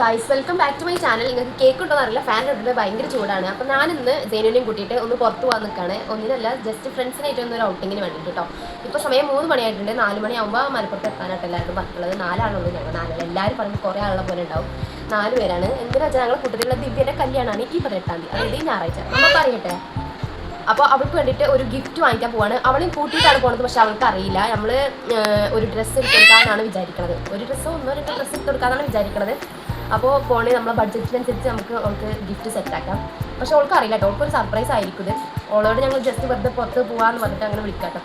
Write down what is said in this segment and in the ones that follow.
Guys welcome back to my channel നിങ്ങൾക്ക് cake ഉണ്ടോ അറിയില്ല. ഫാൻ ഇട്ടിട്ട് ഭയങ്കര ചൂടാണ്. അപ്പോൾ ഞാനിന്ന് ജേനുവിനെയും കൂട്ടിയിട്ട് ഒന്ന് പുറത്ത് പോകാൻ നിൽക്കുകയാണ് ഒന്നിനല്ല ജസ്റ്റ് ഫ്രണ്ട്സിനായിട്ട് ഒന്ന് ഒരു ഔട്ടിങ്ങിന് വേണ്ടിയിട്ട് കേട്ടോ ഇപ്പോൾ സമയം മൂന്ന് മണിയായിട്ടുണ്ട്. നാല് മണിയാകുമ്പോൾ മലപ്പുറത്ത് എത്താനായിട്ട് എല്ലാവരും പറഞ്ഞിട്ടുള്ളത് നാലാളുള്ളൂ ഞങ്ങൾ. നാലാൾ എല്ലാവരും പറയുമ്പോൾ കുറേ ആളുകൾ പോലെ ഉണ്ടാവും. നാല് പേരാണ്. എന്തിനാ വെച്ചാൽ ഞങ്ങളുടെ കൂട്ടത്തിലുള്ള ദിവ്യന്റെ കല്യാണമാണ് ഈ പതിനെട്ടാം തീയതി. അതായത് ഈ ഞായറാഴ്ച. നമ്മൾ പറയട്ടെ? അപ്പോൾ അവൾക്ക് വേണ്ടിയിട്ട് ഒരു ഗിഫ്റ്റ് വാങ്ങിക്കാൻ പോവാണ്. അവളെയും കൂട്ടിയിട്ടാണ് പോകുന്നത് പക്ഷെ അവൾക്ക് അറിയില്ല. നമ്മൾ ഒരു ഡ്രസ്സ് എടുത്തെടുക്കാനാണ് വിചാരിക്കുന്നത് ഒരു ഡ്രസ്സോ ഒന്നോ രണ്ടോ ഡ്രസ്സ് എടുത്തെടുക്കാനാണ് വിചാരിക്കുന്നത് അപ്പോൾ ഫോണിൽ നമ്മളെ ബഡ്ജറ്റിനനുസരിച്ച് നമുക്ക് ഓൾക്ക് ഗിഫ്റ്റ് സെറ്റാക്കാം പക്ഷെ ഓൾക്ക് അറിയില്ല കേട്ടോ. അവൾക്ക് ഒരു സർപ്രൈസ് ആയിരിക്കും ഇത്. ഓളോട് ഞങ്ങൾ ജസ്റ്റ് വെറുതെ പുറത്ത് പോകാമെന്ന് പറഞ്ഞിട്ട് അങ്ങനെ വിളിക്കാം കേട്ടോ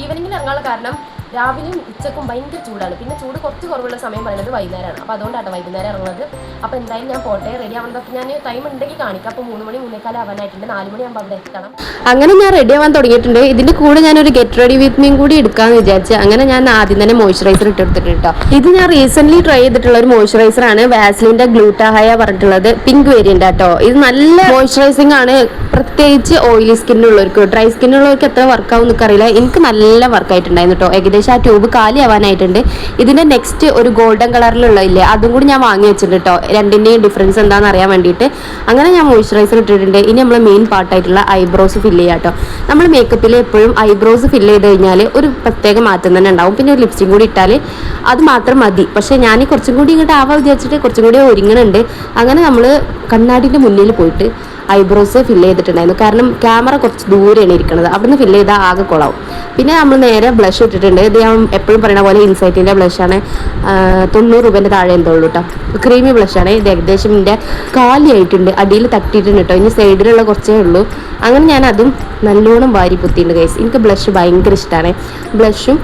ഈവനിങ്ങിൽ ഇറങ്ങാനുള്ള കാരണം രാവിലെയും ഉച്ചക്കും ഭയങ്കര ചൂടാണ്. പിന്നെ ചൂട് കുറച്ച് കുറവുള്ള സമയം പറയുന്നത് വൈകുന്നേരമാണ്. അപ്പോൾ അതുകൊണ്ടാണ് വൈകുന്നേരം ഇറങ്ങുന്നത്. അപ്പോൾ എന്തായാലും ഞാൻ പോട്ടെ റെഡി ആവുന്നതൊക്കെ ഞാൻ ടൈം ഉണ്ടെങ്കിൽ കാണിക്കാം. അപ്പോൾ മൂന്ന് മണി മൂന്നേക്കാൽ ആവാനായിട്ടുണ്ട്. നാല് മണിയാകുമ്പോൾ അവിടെ എത്തണം. അങ്ങനെ ഞാൻ റെഡി ആവാൻ തുടങ്ങിയിട്ടുണ്ട്. ഇതിന്റെ കൂടെ ഞാനൊരു ഗെറ്റ് റെഡി വിത്ത് മീൻ കൂടി എടുക്കാമെന്ന് വിചാരിച്ചു അങ്ങനെ ഞാൻ ആദ്യം തന്നെ മോയ്സ്ചറൈസർ ഇട്ടെടുത്തിട്ടുണ്ട് കേട്ടോ ഇത് ഞാൻ റീസെന്റ്ലി ട്രൈ ചെയ്തിട്ടുള്ള ഒരു മോയ്സ്ചറൈസർ ആണ് ഗ്ലൂട്ടാഹായ പറഞ്ഞിട്ടുള്ളത്. പിങ്ക് വേരിയന്റ് ആട്ടോ. ഇത് നല്ല മോയ്സ്ചറൈസിംഗ് ആണ്. പ്രത്യേകിച്ച് ഓയിലി സ്കിന്നുള്ളവർക്ക് ഡ്രൈ സ്കിന്നുള്ളവർക്ക് എത്ര വർക്കാവും എന്നൊക്കെ അറിയില്ല. എനിക്ക് നല്ല വർക്കായിട്ടുണ്ടായിരുന്നു കേട്ടോ ഏകദേശം ആ ട്യൂബ് കാലിയാവാനായിട്ടുണ്ട്. ഇതിന്റെ നെക്സ്റ്റ് ഒരു ഗോൾഡൻ കളറിലുള്ള ഇല്ലേ അതും കൂടി ഞാൻ വാങ്ങി വെച്ചിട്ടുണ്ട് കേട്ടോ രണ്ടിന്റെയും ഡിഫറൻസ് എന്താണെന്ന് അറിയാൻ വേണ്ടിയിട്ട്. അങ്ങനെ ഞാൻ മോയ്സ്ചറൈസർ ഇട്ടിട്ടുണ്ട്. ഇനി നമ്മൾ മെയിൻ പാർട്ടായിട്ടുള്ള ഐബ്രോസ് ഫില്ല് ചെയ്യാം കേട്ടോ നമ്മൾ മേക്കപ്പിൽ എപ്പോഴും ഐബ്രോസ് ഫില്ല് ചെയ്ത് കഴിഞ്ഞാൽ ഒരു പ്രത്യേക മാറ്റം തന്നെ ഉണ്ടാവും. പിന്നെ ഒരു ലിപ്സ്റ്റിക് കൂടി ഇട്ടാൽ അത് മാത്രം മതി. പക്ഷേ ഞാൻ കുറച്ചും കൂടി ഇങ്ങോട്ട് ആവാ വിചാരിച്ചിട്ട് കുറച്ചും കൂടി ഒരുങ്ങണുണ്ട്. അങ്ങനെ നമ്മൾ കണ്ണാടിന്റെ മുന്നിൽ പോയിട്ട് ഐബ്രോസ് ഫില്ല് ചെയ്തിട്ടുണ്ടായിരുന്നു. കാരണം ക്യാമറ കുറച്ച് ദൂരെയാണ് ഇരിക്കുന്നത് അവിടുന്ന് ഫില്ല് ചെയ്താൽ ആകെ കൊളാവും. പിന്നെ നമ്മൾ നേരെ ബ്ലഷ് ഇട്ടിട്ടുണ്ട്. ഇത് ഞാൻ എപ്പോഴും പറയുന്ന പോലെ ഇൻസൈറ്റിന്റെ ബ്ലഷാണ് തൊണ്ണൂറ് രൂപേന്റെ താഴെ എന്തോ കേട്ടോ ക്രീമി ബ്ലഷാണ് ഇത് ഏകദേശം എന്റെ കാലിയായിട്ടുണ്ട്. അടിയിൽ തട്ടിയിട്ടുണ്ട് കേട്ടോ ഇനി സൈഡിലുള്ള കുറച്ചേ ഉള്ളൂ. അങ്ങനെ ഞാൻ അതും നല്ലോണം വാരി പുത്തിയിട്ടുണ്ട് ഗൈസ് എനിക്ക് ബ്ലഷ് ഭയങ്കര ഇഷ്ടമാണ് ബ്ലഷും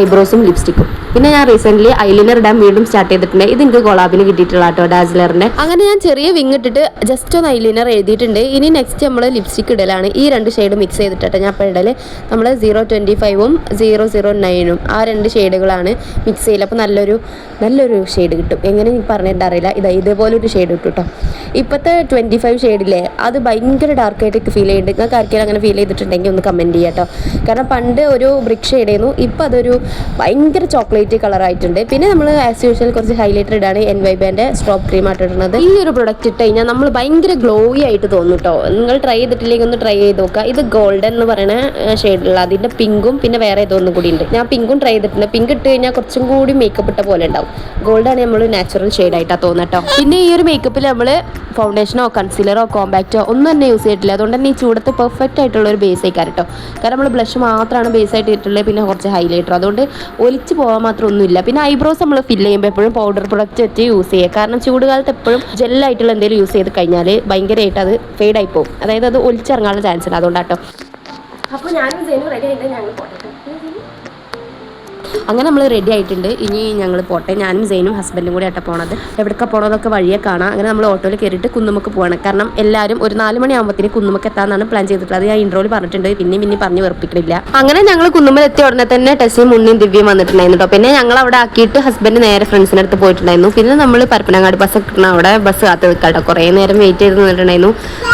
ഐബ്രോസും ലിപ്സ്റ്റിക്കും. പിന്നെ ഞാൻ റീസെന്റ് ഐലിനർ ഇടാൻ വീണ്ടും സ്റ്റാർട്ട് ചെയ്തിട്ടുണ്ട്. ഇത് എനിക്ക് കൊളാബിന് കിട്ടിയിട്ടുള്ള കേട്ടോ ഡാസ്ലറിന്റെ അങ്ങനെ ഞാൻ ചെറിയ വിങ് ഇട്ടിട്ട് ജസ്റ്റ് ഒന്ന് ഐലിനർ എഴുതിയിട്ടുണ്ട്. ഇനി നെക്സ്റ്റ് നമ്മൾ ലിപ്സ്റ്റിക് ഇടലാണ്. ഈ രണ്ട് ഷെയ്ഡ് മിക്സ് ചെയ്തിട്ടെ ഞാൻ ഇപ്പോൾ ഇടൽ. നമ്മൾ സീറോ ട്വന്റി ഫൈവും സീറോ സീറോ നയനും ആ രണ്ട് ഷെയ്ഡുകളാണ് മിക്സ് ചെയ്യൽ അപ്പോൾ നല്ലൊരു നല്ലൊരു ഷെയ്ഡ് കിട്ടും. എങ്ങനെ എനിക്ക് പറഞ്ഞിട്ട് അറിയില്ല. ഇതാ ഇതേപോലെ ഒരു ഷെയ്ഡ് കിട്ടും കേട്ടോ ഇപ്പോഴത്തെ ട്വന്റി ഫൈവ് ഷെയ്ഡില്ലേ അത് ഭയങ്കര ഡാർക്കായിട്ട് ഫീൽ ചെയ്യുന്നുണ്ട് നിങ്ങൾക്ക് ആർക്കെങ്കിലും അങ്ങനെ ഫീൽ ചെയ്തിട്ടുണ്ടെങ്കിൽ ഒന്ന് കമന്റ് ചെയ്യാം കേട്ടോ കാരണം പണ്ട് ഒരു ബ്രിക് ഷെയ്ഡ് ആയിരുന്നു ഇപ്പോൾ അതൊരു ഭയങ്കര ചോക്ലേറ്റ് കളറായിട്ടുണ്ട്. പിന്നെ നമ്മൾ ആസ് യൂഷ്വൽ കുറച്ച് ഹൈലൈറ്റർ ഇടാണ് എൻ വൈ ബാന്റെ സ്ട്രോപ്പ് ക്രീം ആയിട്ടിടുന്നത് ഈ ഒരു പ്രൊഡക്റ്റ് ഇട്ട് കഴിഞ്ഞാൽ നമ്മൾ ഭയങ്കര ഗ്ലോയി ആയിട്ട് തോന്നും കേട്ടോ നിങ്ങൾ ട്രൈ ചെയ്തിട്ടില്ലെങ്കിൽ ഒന്ന് ട്രൈ ചെയ്ത് നോക്കുക. ഇത് ഗോൾഡൻ എന്ന് പറയുന്ന ഷെയ്ഡുള്ള അതിന്റെ പിങ്കും പിന്നെ വേറെ ഇതൊന്നും കൂടി ഉണ്ട്. ഞാൻ പിങ്കും ട്രൈ ചെയ്തിട്ടുണ്ട്. പിങ്ക് ഇട്ട് കഴിഞ്ഞാൽ കുറച്ചും കൂടി മേക്കപ്പ് ഇട്ട പോലെ ഉണ്ടാവും. ഗോൾഡാണ് നമ്മൾ നാച്ചുറൽ ഷെയ്ഡായിട്ടാണ് തോന്നുന്നത് കേട്ടോ പിന്നെ ഈ ഒരു മേക്കപ്പിൽ നമ്മൾ ഫൗണ്ടേഷനോ കൺസീലറോ കോമ്പാക്റ്റോ ഒന്നും തന്നെ യൂസ് ചെയ്തിട്ടില്ല. അതുകൊണ്ട് തന്നെ ഈ ചൂടത്ത് പെർഫെക്റ്റ് ആയിട്ടുള്ള ഒരു ബേസ് ആയിക്കാരട്ടോ കാരണം നമ്മൾ ബ്ലഷ് മാത്രമാണ് ബേസ് ആയിട്ട് ഇട്ടിട്ടുള്ളത് പിന്നെ കുറച്ച് ഹൈലൈറ്റർ അതുകൊണ്ട് ഒലിച്ച് പോകാൻ മാത്രം ഒന്നുമില്ല പിന്നെ ഐബ്രോസ് നമ്മൾ ഫില്ല് ചെയ്യുമ്പോൾ എപ്പോഴും പൗഡർ പ്രൊഡക്റ്റ് വെച്ച് യൂസ് ചെയ്യുക. കാരണം ചൂടുകാലത്ത് എപ്പോഴും ജെല്ലായിട്ടുള്ള എന്തെങ്കിലും യൂസ് ചെയ്ത് കഴിഞ്ഞാൽ ഭയങ്കരമായിട്ട് അത് ഫെയ്ഡ് ആയി പോകും. അതായത് അത് ഒലിച്ചിറങ്ങാനുള്ള ചാൻസ് ഉണ്ട് അതുകൊണ്ടാട്ടോ. അപ്പോൾ ഞാനും ജേനും റെഡി ഞങ്ങൾ പോട്ടെ അങ്ങനെ നമ്മൾ റെഡി ആയിട്ടുണ്ട്. ഇനി ഞങ്ങൾ പോട്ടെ. ഞാനും സെയിനും ഹസ്ബൻഡും കൂടി ആട്ടെ പോണത്. എവിടെക്കാ പോണതൊക്കെ വഴിയെ കാണാം. അങ്ങനെ നമ്മൾ ഓട്ടോയിൽ കയറിയിട്ട് കുന്നുമുക്ക് പോകണം കാരണം എല്ലാവരും ഒരു നാല് മണിയാകുമ്പോഴത്തേന് കുന്നുമുക്ക് എത്താന്നാണ് പ്ലാൻ ചെയ്തിട്ടുള്ളത്. ഞാൻ ഇൻട്രോയിൽ പറഞ്ഞിട്ടുണ്ട്. പിന്നെയും പിന്നെ പറഞ്ഞു വെറുപ്പിക്കണില്ല. അങ്ങനെ ഞങ്ങൾ കുന്നുമ്മൽ എത്തിയ ഉടനെ തന്നെ ടെസ്സിയും മുന്നിയും ദിവ്യം വന്നിട്ടുണ്ടായിരുന്നു കേട്ടോ പിന്നെ ഞങ്ങൾ അവിടെ ആക്കിയിട്ട് ഹസ്ബൻഡ് നേരെ ഫ്രണ്ട്സിന്റെ അടുത്ത് പോയിട്ടുണ്ടായിരുന്നു. പിന്നെ നമ്മൾ പരപ്പനങ്ങാട് ബസ് കിട്ടണം അവിടെ ബസ് കാത്ത് നിൽക്കാം കേട്ടോ കുറേ നേരം വെയിറ്റ് ചെയ്ത് നിന്നിട്ടുണ്ടായിരുന്നു.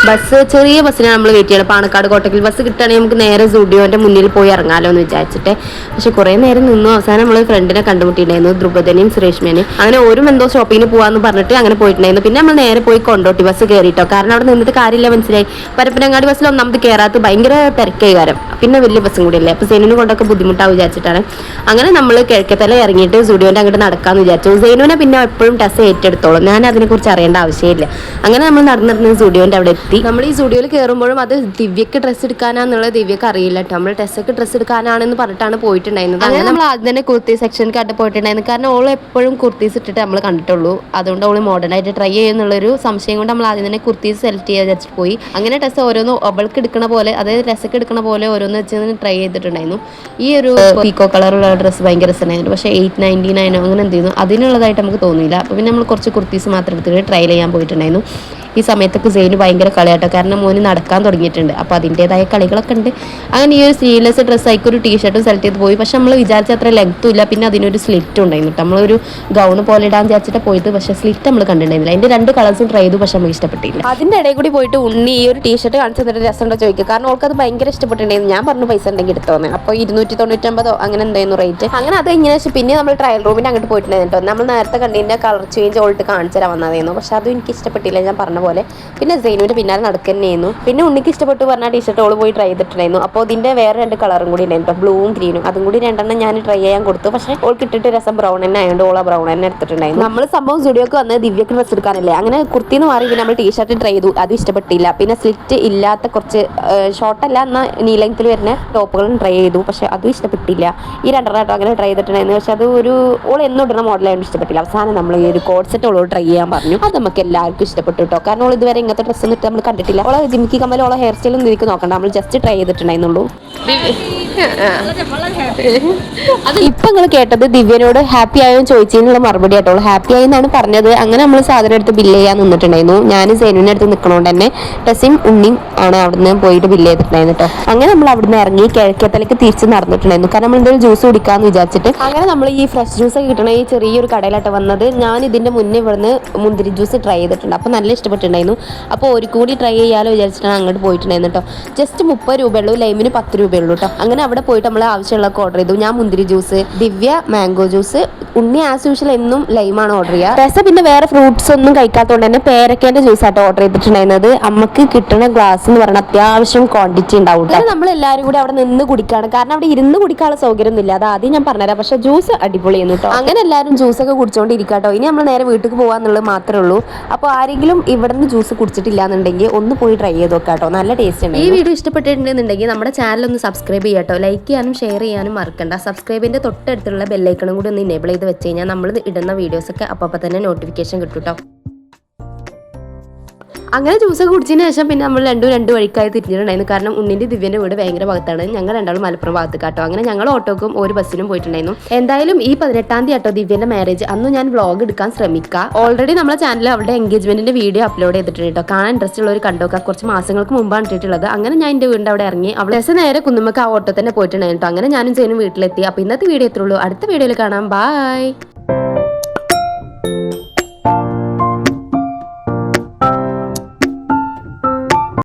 ബസ് ചെറിയ ബസ്സിനാണ് നമ്മൾ വെയിറ്റ് ചെയ്യണം. പാണക്കാട് കോട്ടക്കിൽ ബസ് കിട്ടുകയാണെങ്കിൽ നമുക്ക് നേരെ സൂഡിയോന്റെ മുന്നിൽ പോയി ഇറങ്ങാമല്ലോ എന്ന് വിചാരിച്ചിട്ട്. പക്ഷെ കുറേ നേരം നിന്നു അവസാനം നമ്മൾ ഫ്രണ്ടിനെ കണ്ടുമുട്ടിയിട്ടുണ്ടായിരുന്നു ദ്രുപദനെയും സുരേഷ്മേനെയും. അങ്ങനെ ഒരു എന്തോ ഷോപ്പിങ്ങിന് പോകാന്ന് പറഞ്ഞിട്ട് അങ്ങനെ പോയിട്ടുണ്ടായിരുന്നു. പിന്നെ നമ്മൾ നേരെ പോയി കൊണ്ടോട്ടി ബസ് കയറിയിട്ടോ കാരണം അവിടെ നിന്നിട്ട് കാര്യമില്ല മനസ്സിലായി. പരപ്പനങ്ങാടി ബസ്സിൽ ഒന്നാമത് കയറാത്ത ഭയങ്കര തിരക്കായി കാരം. പിന്നെ വലിയ ബസ്സും കൂടി അല്ലേ അപ്പോൾ സെനുവിനെ കൊണ്ടൊക്കെ ബുദ്ധിമുട്ടാവും വിചാരിച്ചിട്ടാണ്. അങ്ങനെ നമ്മൾ കിഴക്കത്തല ഇറങ്ങിയിട്ട് സ്റ്റുഡിയോന്റെ അങ്ങോട്ട് നടക്കാന്ന് വിചാരിച്ചു. സെനുവിനെ പിന്നെ എപ്പോഴും ടെസ് ഏറ്റെടുത്തോളും. ഞാൻ അതിനെക്കുറിച്ച് അറിയേണ്ട ആവശ്യമില്ല. അങ്ങനെ നമ്മൾ നടന്നിരുന്ന സ്റ്റുഡിയോന്റെ അവിടെ എത്തി. നമ്മൾ ഈ സ്റ്റുഡിയോയിൽ കയറുമ്പോഴും അത് ദിവ്യക്ക് ഡ്രസ്സ് എടുക്കാനാന്നുള്ളത് ദിവ്യക്ക് അറിയില്ല കേട്ടോ നമ്മൾ ടെസ്സൊക്കെ ഡ്രസ്സ് എടുക്കാനാണെന്ന് പറഞ്ഞിട്ടാണ് പോയിട്ടുണ്ടായിരുന്നത്. അങ്ങനെ നമ്മൾ ആദ്യം തന്നെ കുർത്തി സെക്ഷനിൽ കണ്ട് പോയിട്ടുണ്ടായിരുന്നു. കാരണം ഓൾ എപ്പോഴും കുർത്തീസ് ഇട്ടിട്ട് നമ്മൾ കണ്ടിട്ടുള്ളൂ. അതുകൊണ്ട് ഓൾ മോഡേൺ ആയിട്ട് ട്രൈ ചെയ്യുന്നുള്ളൊരു സംശയം കൊണ്ട് നമ്മൾ ആദ്യം തന്നെ കുർത്തീസ് സെലക്ട് ചെയ്യാൻ വെച്ചിട്ട് പോയി. അങ്ങനെ ടെസ് ഓരോന്ന് അവൾക്ക് എടുക്കണ പോലെ അതായത് ഡ്രസ്സൊക്കെ എടുക്കണ പോലെ ഓരോന്ന് വെച്ച് ട്രൈ ചെയ്തിട്ടുണ്ടായിരുന്നു. ഈ ഒരു പീക്കോ കളറുള്ള ഡ്രസ്സ് ഭയങ്കര രസമായിരുന്നു പക്ഷേ എയ്റ്റ് നയന്റി നയനോ അങ്ങനെ എന്ത് ചെയ്യുന്നു അതിനുള്ളതായിട്ട് നമുക്ക് തോന്നിയില്ല. അപ്പോൾ പിന്നെ നമ്മൾ കുറച്ച് കുർത്തീസ് മാത്രം എടുത്തിട്ട് ട്രൈ ചെയ്യാൻ പോയിട്ടുണ്ടായിരുന്നു. ഈ സമയത്തൊക്കെ സെയിന് ഭയങ്കര കളിയാട്ടോ. കാരണം മോന് നടക്കാൻ തുടങ്ങിയിട്ടുണ്ട്. അപ്പോൾ അതിന്റെതായ കളികളൊക്കെ ഉണ്ട്. അങ്ങനെ ഈ ഒരു സ്ലീവ്ലെസ് ഡ്രസ്സ് ആയിക്ക് ഒരു ടീഷർട്ടും സെലക്ട് ചെയ്ത് പോയി. പക്ഷെ നമ്മൾ വിചാരിച്ച അത്ര ലെങ്ത്തും ഇല്ല. പിന്നെ അതിനൊരു സ്ലിറ്റ് ഉണ്ടായിരുന്നു നമ്മളൊരു ഗൗൺ പോലെ ഇടാൻ വിചാരിച്ചിട്ട് പോയത്. പക്ഷേ സ്ലിറ്റ് നമ്മൾ കണ്ടിട്ടുണ്ടായിരുന്നില്ല. അതിന്റെ രണ്ട് കളേഴ്സും ട്രൈ ചെയ്തു. പക്ഷെ നമുക്ക് ഇഷ്ടപ്പെട്ടില്ല. അതിന്റെ ഇടയിൽ കൂടി പോയിട്ട് ഉണ്ണി ഈ ഒരു ടീഷർട്ട് കാണിച്ചു തന്നിട്ട് രസമുണ്ടോ ചോദിക്കുക കാരണം അവൾക്ക് അത് ഭയങ്കര ഇഷ്ടപ്പെട്ടിട്ടുണ്ടായിരുന്നു. ഞാൻ പറഞ്ഞു പൈസ ഉണ്ടെങ്കിൽ എടുത്തോന്ന് അപ്പോൾ ഇരുന്നൂറ്റി തൊണ്ണൂറ്റമ്പതോ അങ്ങനെ എന്തായിരുന്നു റേറ്റ് അങ്ങനെ അത് ഇങ്ങനെ പിന്നെ നമ്മൾ ട്രയൽ റൂമിന്റെ അങ്ങോട്ട് പോയിട്ടുണ്ടായിരുന്നു കേട്ടോ നമ്മൾ നേരത്തെ കണ്ടതിന്റെ കളർ ചേഞ്ച് ഓൾട്ട് കാണിച്ചു തരാൻ വന്നതായിരുന്നു. പക്ഷെ അതും എനിക്ക് ഇഷ്ടപ്പെട്ടില്ല. ഞാൻ പറഞ്ഞ പോലെ. പിന്നെ സെയിനുവിന്റെ പിന്നാലെ നടക്കുന്നതായിരുന്നു പിന്നെ ഉണ്ണിക്ക് ഇഷ്ടപ്പെട്ടു പറഞ്ഞ ടീഷർട്ട് ഓൾ പോയി ട്രൈ ചെയ്തിട്ടുണ്ടായിരുന്നു. അപ്പോൾ ഇതിന്റെ വേറെ രണ്ട് കളറും കൂടി ഉണ്ടായിരുന്നു. ബ്ലൂവും ഗ്രീനും അതും കൂടി രണ്ടെണ്ണം ഞാൻ ട്രൈ ചെയ്യാൻ കൊടുത്തു. പക്ഷേ ഓൾ കിട്ടിയിട്ട് രസം ബ്രൗൺ തന്നെ ആയതുകൊണ്ട് ഓള ബ്രൗൺ തന്നെ എടുത്തിട്ടുണ്ടായിരുന്നു. നമ്മൾ സംഭവം സ്റ്റുഡിയോക്ക് വന്ന് ദിവ്യക്ക് ഡ്രസ്സ് എടുക്കാനല്ലേ. അങ്ങനെ കുർത്തിന്ന് മാറി നമ്മൾ ടീഷർട്ട് ട്രൈ ചെയ്തു. അത് ഇഷ്ടപ്പെട്ടില്ല. പിന്നെ സ്ലിറ്റ് ഇല്ലാത്ത കുറച്ച് ഷോർട്ടല്ല എന്നാൽ നീ ലെങ്ത്തിൽ വരുന്ന ടോപ്പുകളും ട്രൈ ചെയ്തു. പക്ഷേ അതും ഇഷ്ടപ്പെട്ടില്ല. ഈ രണ്ടെണ്ണം അങ്ങനെ ട്രൈ ചെയ്തിട്ടുണ്ടായിരുന്നു. പക്ഷെ അത് ഒരു ഓൾ എന്നും ഇടുന്ന മോഡലായതുകൊണ്ട് ഇഷ്ടപ്പെട്ടില്ല. അവസാനം നമ്മൾ ഈ ഒരു കോഡ് സെറ്റ് ഓളോട് ട്രൈ ചെയ്യാൻ പറഞ്ഞു. അത് നമുക്ക് എല്ലാവർക്കും ഇഷ്ടപ്പെട്ടു കേട്ടോ. കാരണം ഓൾ ഇതുവരെ ഇങ്ങനത്തെ ഡ്രസ്സ് ഒന്നും നമ്മൾ കണ്ടിട്ടില്ല. ഓളെ ജിമിക്കി കമ്മൽ ഓളെ ഹെയർ സ്റ്റൈലും എനിക്ക് നോക്കണ്ട. നമ്മൾ ജസ്റ്റ് ട്രൈ ചെയ്തിട്ടുണ്ടായിരുന്നുള്ളൂ. ഇപ്പൊ നിങ്ങൾ കേട്ടത് ദിവ്യനോട് ഹാപ്പി ആയോ ചോദിച്ചതിനുള്ള മറുപടി ആട്ടോ. ഹാപ്പി ആയി എന്നാണ് പറഞ്ഞത്. അങ്ങനെ നമ്മൾ സാധനം എടുത്ത് ബില്ല് ചെയ്യാൻ നിന്നിട്ടുണ്ടായിരുന്നു. ഞാൻ സേനുവിന്റെ അടുത്ത് നിൽക്കണോണ്ട് തന്നെ ടെസിയും ഉണ്ണിയും ആണ് അവിടുന്ന് പോയിട്ട് ബില്ല് ചെയ്തിട്ടുണ്ടായിരുന്നു കേട്ടോ അങ്ങനെ നമ്മൾ അവിടുന്ന് ഇറങ്ങി കിഴക്കേത്തലേക്ക് തിരിച്ച് നടന്നിട്ടുണ്ടായിരുന്നു. കാരണം നമ്മൾ എന്തെങ്കിലും ജ്യൂസ് കുടിക്കാന്ന് വിചാരിച്ചിട്ട്. അങ്ങനെ നമ്മൾ ഈ ഫ്രഷ് ജ്യൂസ് കിട്ടണ ഈ ചെറിയൊരു കടയിലായിട്ട് വന്നത്. ഞാൻ ഇതിന്റെ മുന്നേ ഇവിടുന്ന് മുന്തിരി ജ്യൂസ് ട്രൈ ചെയ്തിട്ടുണ്ട്. അപ്പൊ നല്ല ഇഷ്ടപ്പെട്ടിട്ടുണ്ടായിരുന്നു അപ്പോൾ ഒരു കൂടി ട്രൈ ചെയ്യാമല്ലോ വിചാരിച്ചിട്ടാണ് അങ്ങോട്ട് പോയിട്ടുണ്ടായിരുന്നു കേട്ടോ. ജസ്റ്റ് മുപ്പത് രൂപയുള്ളൂ ലൈമിന് പത്ത് രൂപയുള്ളൂ കേട്ടോ. അങ്ങനെ അവിടെ പോയിട്ട് നമ്മൾ ആവശ്യമുള്ളതൊക്കെ ഓർഡർ ചെയ്തു. ഞാൻ മുന്തിരി juice Divya mango juice Unni as usual എന്നും ലൈമാണ് ഓർഡർ ചെയ്യുക. രസ പിന്നെ വേറെ ഫ്രൂട്ട്സ് ഒന്നും കഴിക്കാത്തതുകൊണ്ട് തന്നെ പേരക്കേന്റെ ജ്യൂസ് ആയിട്ട് ഓർഡർ ചെയ്തിട്ടുണ്ടായിരുന്നത്. അമ്മയ്ക്ക് കിട്ടുന്ന ഗ്ലാസ് എന്ന് പറയുന്നത് അത്യാവശ്യം ക്വാണ്ടിറ്റി ഉണ്ടാവും കേട്ടോ നമ്മൾ എല്ലാവരും കൂടി അവിടെ നിന്ന് കുടിക്കുകയാണ് കാരണം അവിടെ ഇരുന്ന് കുടിക്കാനുള്ള സൗകര്യം ഒന്നുമില്ല അത് ആദ്യം ഞാൻ പറഞ്ഞുതരാം. പക്ഷെ ജ്യൂസ് അടിപൊളിയാണ് കേട്ടോ അങ്ങനെ എല്ലാവരും ജ്യൂസ് ഒക്കെ കുടിച്ചോണ്ടിരിക്കാട്ടോ ഇനി നമ്മൾ നേരെ വീട്ടിൽ പോകാന്നുള്ളത് മാത്രമേ ഉള്ളൂ. അപ്പോൾ ആരെങ്കിലും ഇവിടെ നിന്ന് ജ്യൂസ് കുടിച്ചിട്ടില്ല എന്നുണ്ടെങ്കിൽ ഒന്ന് പോയി ട്രൈ ചെയ്ത് നോക്കാം കേട്ടോ നല്ല ടേസ്റ്റ് ഉണ്ട് ഈ വീഡിയോ ഇഷ്ടപ്പെട്ടിട്ടുണ്ടെന്നുണ്ടെങ്കിൽ നമ്മുടെ ചാനൽ ഒന്ന് സബ്സ്ക്രൈബ് ചെയ്യാട്ടോ ലൈക്ക് ചെയ്യാനും ഷെയർ ചെയ്യാനും മറക്കണ്ട. സബ്സ്ക്രൈബിന്റെ തൊട്ടടുത്തുള്ള ബെല്ലൈക്കണും കൂടി ഒന്ന് എനേബിൾ ചെയ്ത് വെച്ച് കഴിഞ്ഞാൽ നമ്മൾ ഇടുന്ന വീഡിയോസൊക്കെ അപ്പോൾ തന്നെ നോട്ടിഫിക്കേഷൻ കിട്ടും കേട്ടോ അങ്ങനെ ജ്യൂസ് കുടിച്ചതിന് ശേഷം പിന്നെ നമ്മൾ രണ്ടും രണ്ട് വഴിക്കായി തിരിഞ്ഞിട്ടുണ്ടായിരുന്നു. കാരണം ഉണ്ണിന്റെ ദിവ്യന്റെ വീട് ഭയങ്കര ഭാഗത്താണ്. ഞങ്ങൾ രണ്ടാളും മലപ്പുറം ഭാഗത്ത് കാട്ടോ അങ്ങനെ ഞങ്ങൾ ഓട്ടോക്കും ഒരു ബസ്സിനും പോയിട്ടുണ്ടായിരുന്നു. എന്തായാലും ഈ പതിനെട്ടാം തീയതി ആട്ടോ ദിവ്യന്റെ മാരേജ് അന്ന് ഞാൻ വ്ളോഗ് എടുക്കാൻ ശ്രമിക്കാം. ഓൾറെഡി നമ്മുടെ ചാനലിൽ അവിടെ എൻഗേജ്മെന്റിന്റെ വീഡിയോ അപ്ലോഡ് ചെയ്തിട്ടുണ്ട് കേട്ടോ. കാണാൻ ഇൻട്രസ്റ്റ് ഉള്ളവർ കണ്ടോക്ക കുറച്ച് മാസങ്ങൾക്ക് മുമ്പാണ് ഇട്ടിട്ടുള്ളത്. അങ്ങനെ ഞാൻ എന്റെ വീടിന്റെ അവിടെ ഇറങ്ങി അവൾ രസം നേരെ കുന്നുമ്മക്ക് ആ ഓട്ടോ തന്നെ പോയിട്ടുണ്ടായിരുന്നു കേട്ടോ. അങ്ങനെ ഞാനും ചെയ്യുന്ന വീട്ടിലെത്തി. അപ്പൊ ഇന്നത്തെ വീഡിയോ എത്രയുള്ളൂ അടുത്ത വീഡിയോയിൽ കാണാം. ബൈ